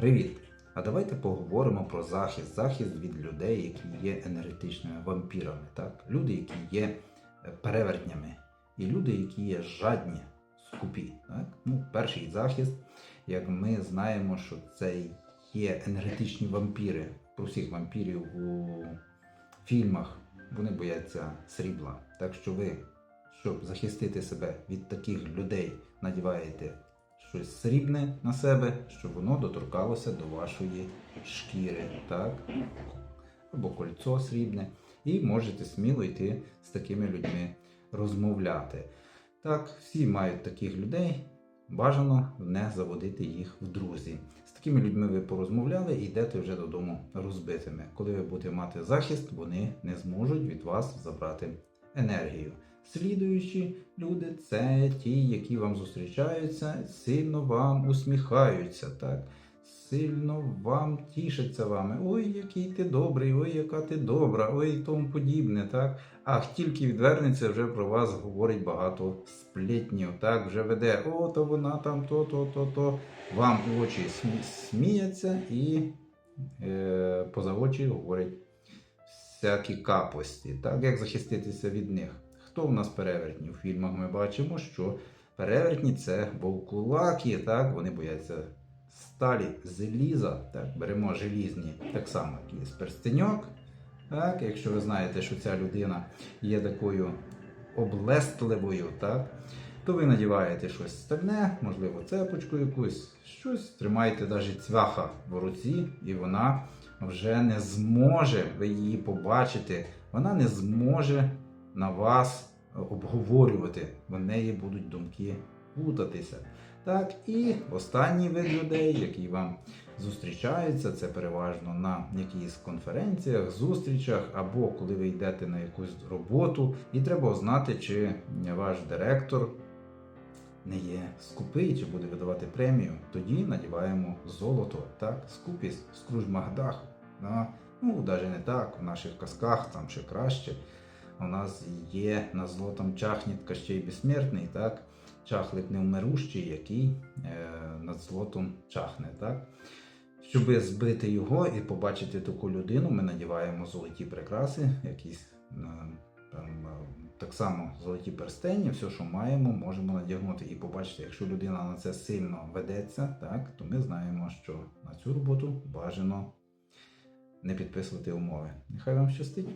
Привіт! А давайте поговоримо про захист. Захист від людей, які є енергетичними вампірами. Так? Люди, які є е, перевертнями, і люди, які є жадні, скупі. Так? Ну, перший захист, як ми знаємо, що це є енергетичні вампіри. Про всіх вампірів у фільмах вони бояться срібла. Так що ви, щоб захистити себе від таких людей, надіваєте щось срібне на себе, щоб воно доторкалося до вашої шкіри, так? Або кольцо срібне. І можете сміло йти з такими людьми розмовляти. Так, всі мають таких людей. Бажано не заводити їх в друзі. З такими людьми ви порозмовляли і йдете вже додому розбитими. Коли ви будете мати захист, вони не зможуть від вас забрати енергію. Слідуючі люди це ті, які вам зустрічаються, сильно вам усміхаються, так? Сильно вам тішаться вами. Ой, який ти добрий, ой, яка ти добра, ой тому подібне, так? А тільки відвернеться, вже про вас говорить багато сплетнів, так? Вже веде, о, то вона там, то, то, то, то. Вам в очі смі- сміяться і е, поза очі говорить всякі капості. Так, як захиститися від них? Хто в нас перевертні? У фільмах ми бачимо, що перевертні це вовкулаки, так, вони бояться сталі, заліза, так, беремо желізні, так само, як є перстеньок. Так, якщо ви знаєте, що ця людина є такою облестливою, так, то ви надіваєте щось стальне, можливо, цепочку якусь, щось, тримаєте навіть цвяха в руці, і вона вже не зможе, ви її побачите, вона не зможе на вас обговорювати. В неї будуть думки путатися. Так, і останній вид людей, які вам зустрічаються, це переважно на якихось конференціях, зустрічах, або коли ви йдете на якусь роботу, і треба знати, чи ваш директор не є скупий, чи буде видавати премію. Тоді надіваємо золото, так, скупість, скруж Магдах. Да? Ну, навіть не так, в наших казках там ще краще. У нас є на золотом чахнітка Кощей безсмертний, так? чахлик невмирущий, який е, над злотом чахне. Так? Щоб збити його і побачити таку людину, ми надіваємо золоті прикраси, якісь е, там, е, так само золоті перстені, все, що маємо, можемо надягнути і побачити, якщо людина на це сильно ведеться, так, то ми знаємо, що на цю роботу бажано не підписувати умови. Нехай вам щастить.